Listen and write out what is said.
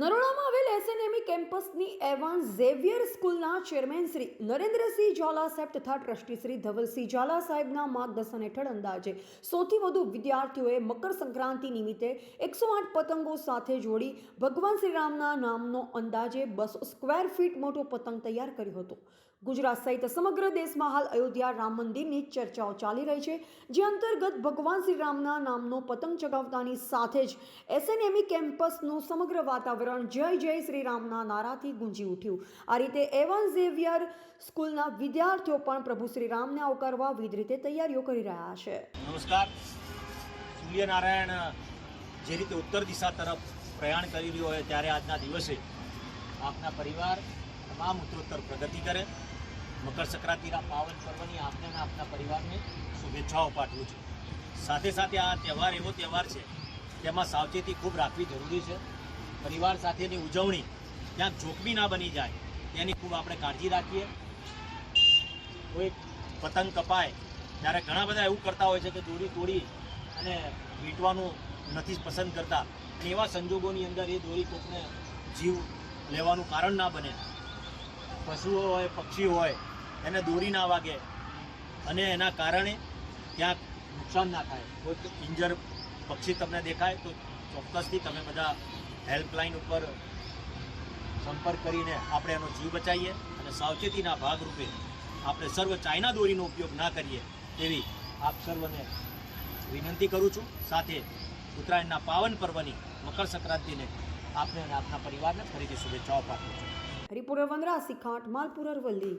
નરોડામાં આવેલ એસએનએમઈ કેમ્પસની એવાન ઝેવિયર સ્કૂલના ચેરમેન શ્રી નરેન્દ્રસિંહ ઝાલા તથા ટ્રસ્ટી શ્રી ધવલસિંહ ઝાલા સાહેબના માર્ગદર્શન હેઠળ અંદાજે સૌથી વધુ વિદ્યાર્થીઓએ મકર સંક્રાંતિ નિમિત્તે એકસો આઠ પતંગો સાથે જોડી ભગવાન શ્રીરામના નામનો અંદાજે બસો સ્ક્વેર ફીટ મોટો પતંગ તૈયાર કર્યો હતો. ગુજરાત સહિત સમગ્ર દેશમાં હાલ અયોધ્યા રામ મંદિરની ચર્ચાઓ ચાલી રહી છે, જે અંતર્ગત ભગવાન શ્રી રામના નામનો પતંગ ચગાવતાની સાથે જ એસએનએમઈ કેમ્પસનું સમગ્ર વાતાવરણ જય જય શ્રી રામના નારાથી ગુંજી ઉઠ્યું. આ રીતે એવન ઝેવિયર સ્કૂલના વિદ્યાર્થીઓ પણ પ્રભુ શ્રી રામને આવકારવા વિવિધ રીતે તૈયારીઓ કરી રહ્યા છે. નમસ્કાર. સૂર્યનારાયણ, જે રીતે ઉત્તર દિશા તરફ પ્રયાણ કરી રહ્યો હોય ત્યારે આજના દિવસે આપના પરિવાર તમામ ઉત્તરોત્તર પ્રગતિ કરે. મકર સંક્રાંતિના પાવન પર્વની આપને અને આપના પરિવારને શુભેચ્છાઓ પાઠવું છું. સાથે સાથે આ તહેવાર એવો તહેવાર છે, તેમાં સાવચેતી ખૂબ રાખવી જરૂરી છે. પરિવાર સાથેની ઉજવણી ક્યાંક જોખમી ના બની જાય, તેની ખૂબ આપણે કાળજી રાખીએ. કોઈ પતંગ કપાય, ત્યારે ઘણા બધા એવું કરતા હોય છે કે દોરી તોડી અને વીંટવાનું નથી પસંદ કરતા. અને એવા સંજોગોની અંદર એ દોરી કોકને જીવ લેવાનું કારણ ના બને. પશુઓ હોય પક્ષી હોય, એને દોરી ના વાગે અને એના કારણે ક્યાંક નુકસાન ના થાય. કોઈ ઇન્જર પક્ષી તમને દેખાય તો ચોક્કસથી તમે બધા હેલ્પલાઇન ઉપર સંપર્ક કરીને આપણે એનો જીવ બચાવીએ અને સાવચેતીના ભાગરૂપે આપણે સર્વ ચાઇના દોરીનો ઉપયોગ ના કરીએ તેવી આપ સર્વને વિનંતી કરું છું. સાથે ઉત્તરાયણના પાવન પર્વની મકર સંક્રાંતિને આપને અને આપના પરિવારને ફરીથી શુભેચ્છાઓ પાઠવું છું. હરિપુર વનરાસી ખાંટ માલપુર અરવલ્લી